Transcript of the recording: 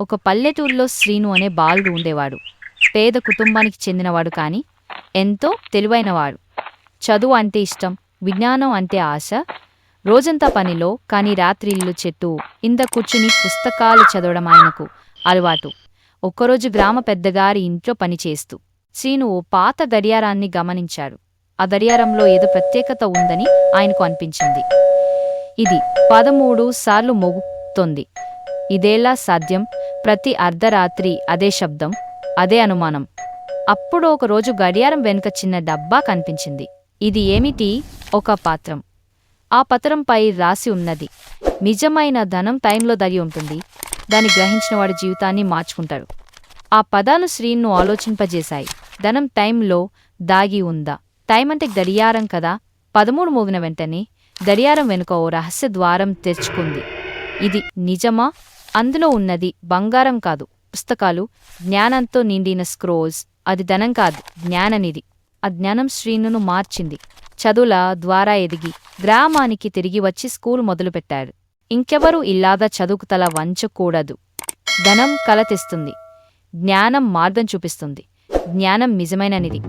ఒక పల్లెటూరులో శ్రీను అనే బాలుడు ఉండేవాడు. పేద కుటుంబానికి చెందినవాడు కాని ఎంతో తెలివైనవాడు. చదువు అంటే ఇష్టం విజ్ఞానం అంటే ఆశ. రోజంతా పనిలో కాని రాత్రిళ్ళు చెట్టు ఇంద కూర్చుని పుస్తకాలు చదవడం ఆయనకు అలవాటు. ఒక్కరోజు గ్రామ పెద్దగారి ఇంట్లో పనిచేస్తూ శ్రీను ఓ పాత గడియారాన్ని గమనించాడు. ఆ గడియారంలో ఏదో ప్రత్యేకత ఉందని ఆయనకు అనిపించింది. ఇది పదమూడు సార్లు మోగుతోంది. ఇదేలా సాధ్యం? ప్రతి అర్ధరాత్రి అదే శబ్దం అదే అనుమానం. అప్పుడు ఒకరోజు గడియారం వెనుక చిన్న డబ్బా కనిపించింది. ఇది ఏమిటి? ఒక పాత్రం. ఆ పత్రంపై రాసి ఉన్నది. నిజమైన ధనం టైంలో దరి ఉంటుంది. దాన్ని గ్రహించిన వాడి జీవితాన్ని మార్చుకుంటారు. ఆ పదాలు శ్రీను ఆలోచింపజేశాయి. ధనం టైంలో దాగి ఉందా? టైం అంటే గడియారం కదా? పదమూడు మోగిన వెంటనే గడియారం వెనుక ఓ రహస్య ద్వారం తెరుచుకుంది. ఇది నిజమా? అందులో ఉన్నది బంగారం కాదు. పుస్తకాలు జ్ఞానంతో నిండిన స్క్రోల్స్ అది ధనం కాదు జ్ఞాననిది ఆ జ్ఞానం శ్రీనును మార్చింది. చదువుల ద్వారా ఎదిగి గ్రామానికి తిరిగి వచ్చి స్కూల్ మొదలుపెట్టాడు. ఇంకెవరూ ఇల్లాదా చదువుకు తల వంచకూడదు. ధనం కల తెస్తుంది జ్ఞానం మార్గం చూపిస్తుంది. జ్ఞానం నిజమైననిది